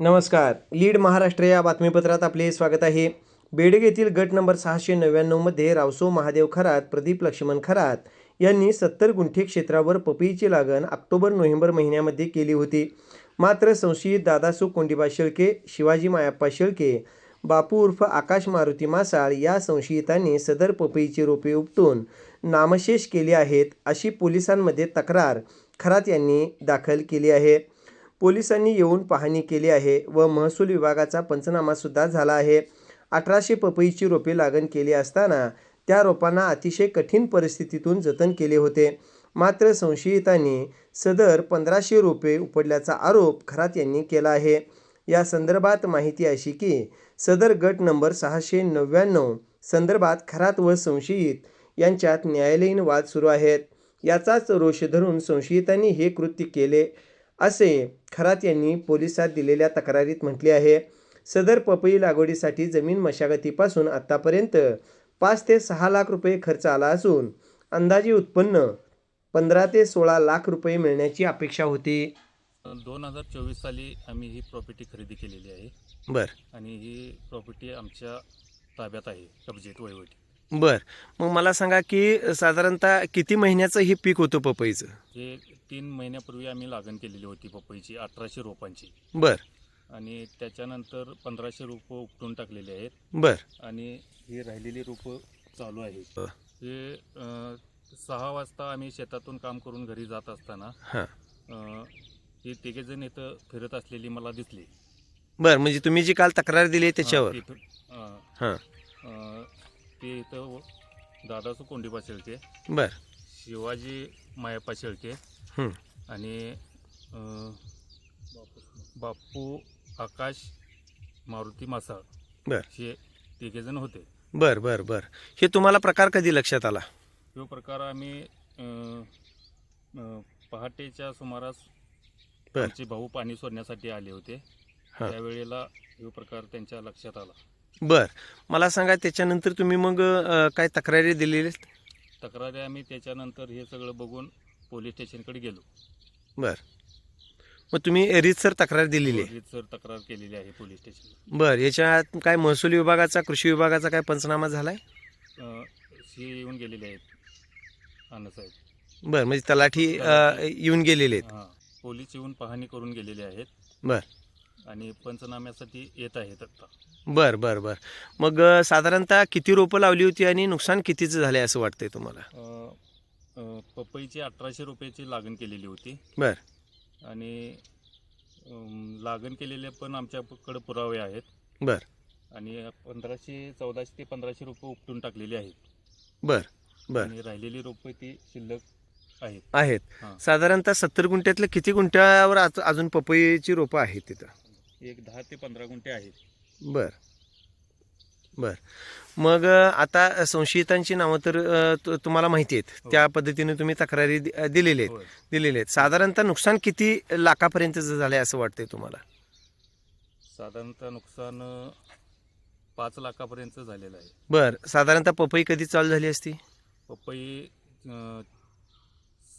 नमस्कार. लीड महाराष्ट्र या बातमीपत्रात आपले स्वागत आहे. बेडग येथील गट नंबर सहाशे नव्याण्णवमध्ये रावसो महादेव खरात प्रदीप लक्ष्मण खरात यांनी सत्तर गुंठे क्षेत्रावर पपईची लागण ऑक्टोबर नोव्हेंबर महिन्यामध्ये केली होती. मात्र संशयित दादासू कोंडिबा शेळके शिवाजी मायाप्पा शेळके बापू उर्फ आकाश मारुती मासाळ या संशयितांनी सदर पपईची रोपे उपटून नामशेष केली आहेत अशी पोलिसांमध्ये तक्रार खरात यांनी दाखल केली आहे. पोलिसांनी येऊन पाहणी केली आहे व महसूल विभागाचा पंचनामासुद्धा झाला आहे. अठराशे पपईची रोपे लागण केली असताना त्या रोपांना अतिशय कठीण परिस्थितीतून जतन केले होते. मात्र संशयितांनी सदर पंधराशे रोपे उपडल्याचा आरोप खरात यांनी केला आहे. या संदर्भात माहिती अशी की सदर गट नंबर सहाशे नव्याण्णव संदर्भात खरात व संशयित यांच्यात न्यायालयीन वाद सुरू आहेत. याचाच रोष धरून संशयितांनी हे कृत्य केले. असे खरात यांनी पोलिसात दिलेल्या तक्रारीत म्हटले आहे सदर पपई लागवडीसाठी जमीन मशागतीपासून आत्तापर्यंत पाच ते सहा लाख रुपये खर्च आला असून अंदाजे उत्पन्न पंधरा ते सोळा लाख रुपये मिळण्याची अपेक्षा होती. दोन हजार चोवीस साली आम्ही ही प्रॉपर्टी खरेदी केलेली आहे. बर. आणि ही प्रॉपर्टी आमच्या ताब्यात आहे कब्जेत वहिवटी. बर. मग मला सांगा की साधारणतः किती महिन्याचं हे पीक होतं पपईचं? हे तीन महिन्यापूर्वी आम्ही लागण केलेली होती पपईची अठराशे रोपांची. बर. आणि त्याच्यानंतर पंधराशे रोपं उपटून टाकलेली आहेत. बर. आणि ही राहिलेली रोपं चालू आहेत. अ. हे अं, सहा वाजता आम्ही शेतातून काम करून घरी जात असताना हां. अं, हे तिघेजण इथं फिरत असलेली मला दिसली. बर म्हणजे तुम्ही जी काल तक्रार दिली त्याच्यावर. अं, तिथून, अं, हां. अं, ते इथं दादासू कोंडीबा शेळके बर शिवाजी मायप्पा शेळके हं. आणि अं, बापू आकाश मारुती मासाळ बर. हे तिघेजण होते बर बर बर हे तुम्हाला प्रकार कधी लक्षात आला तो प्रकार आम्ही अं, अं, पहाटेच्या सुमारास बर. आमचे भाऊ पाणी सोडण्यासाठी आले होते हां. त्यावेळेला हा प्रकार त्यांच्या लक्षात आला बर. मला सांगा त्याच्यानंतर तुम्ही मग अ, काय तक्रारी दिलेली तक्रारी आम्ही त्याच्यानंतर हे सगळं बघून पोलीस स्टेशनकडे गेलो. बर. मग तुम्ही रीतसर तक्रार दिलेली आहे? सर तक्रार केलेली आहे पोलीस स्टेशन बर. याच्यात काय महसूल विभागाचा कृषी विभागाचा काय पंचनामा झालाय? हे येऊन गेलेले आहेत अण्णासाहेब बर. म्हणजे तलाठी अ, येऊन गेलेले आहेत. हां. पोलीस येऊन पाहणी करून गेलेले आहेत. बर. आणि पंचनाम्यासाठी येत आहेत आता. बर बर बर. मग अ, साधारणतः किती रोपं लावली होती आणि नुकसान कितीचं झालंय असं वाटतंय तुम्हाला? अं, अं, पपईची अठराशे रुपयाची लागण केलेली होती. बर. आणि लागण केलेले पण आमच्याकडे पुरावे आहेत. बर. आणि पंधराशे चौदाशे ते पंधराशे रुपये उपटून टाकलेली आहेत. बर बर. आणि राहिलेली रोपं ती शिल्लक आहेत. आहेत. साधारणतः सत्तर गुंठ्यातलं किती गुंठ्यावर आज- अजून पपईची रोपं आहेत तिथं? एक दहा ते पंधरा गुंठे आहेत. बर. बर. मग आता संशयितांची नावं तर तुम्हाला माहिती आहेत. हो. त्या पद्धतीने तुम्ही तक्रारी दि- अ, दिलेल्या आहेत. दिलेले आहेत. साधारणतः नुकसान किती लाखापर्यंतचं झालंय असं वाटतंय तुम्हाला? साधारणतः नुकसान पाच लाखापर्यंत झालेलं आहे. बर. साधारणतः पपई कधी चालू झाली असती? पपई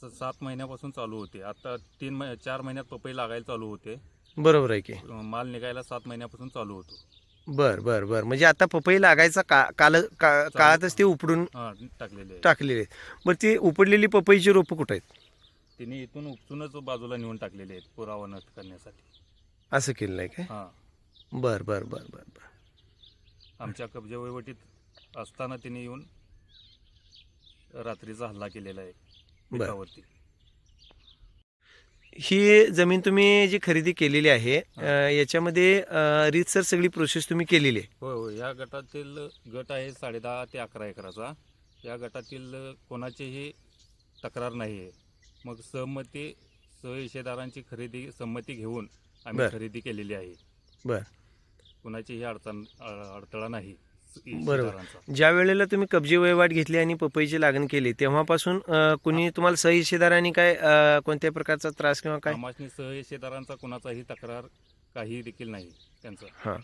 सात महिन्यापासून चालू होते. आता तीन चार महिन्यात पपई लागायला चालू होते. बरोबर आहे की. माल निघायला सात महिन्यापासून चालू होतो. बर बर बर. म्हणजे आता पपई लागायचा का काल का- काळातच ते उपडून हां टाकलेले आहे टाकलेले आहेत. बरं ती उपडलेली पपईची रोपं कुठं आहेत? तिने इथून उपसूनच बाजूला नेऊन टाकलेले आहेत पुरावा नष्ट करण्यासाठी. असं केलेलं आहे काय? हां. बर बर बर बर बर. आमच्या कब्जा वहिवटीत असताना तिने येऊन रात्रीचा हल्ला केलेला आहे बर. पिकावरती. ही जमीन तुम्ही जी खरेदी केलेली आहे अ, याच्यामध्ये अ, रीतसर सगळी प्रोसेस तुम्ही केलेली आहे. होय होय. या गटातील गट आहे साडेदहा ते अकरा एकराचा. या गटातील कोणाचीही तक्रार नाही आहे मग सहमती सहहिशेदारांची खरेदी संमती घेऊन आम्ही बर. खरेदी केलेली आहे. बर. कुणाचीही अडचण अ- अडथळा नाही. बरोबर. ज्या वेळेला तुम्ही कब्जे वहिवाट घेतली आणि पपईची लागण केली तेव्हापासून कुणी तुम्हाला सहिशेदारांनी काय कोणत्या प्रकारचा त्रास किंवा काय? आमासनी सहहिशेदारांचा कुणाचाही तक्रार काही देखील नाही त्यांचा. हां.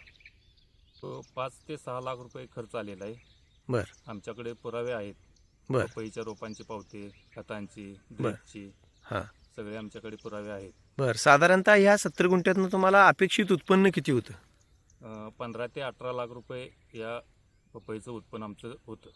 तो पाच ते सहा लाख रुपये खर्च आलेला आहे. बर. आमच्याकडे पुरावे आहेत. बर. पपईच्या रोपांची पावती खतांची. ड्रिपची हां. सगळे आमच्याकडे पुरावे आहेत. बरं. साधारणतः ह्या सत्तर गुंठ्यातनं तुम्हाला अपेक्षित उत्पन्न किती होतं? पंधरा ते अठरा लाख रुपये या पपईचं उत्पन्न आमचं होतं.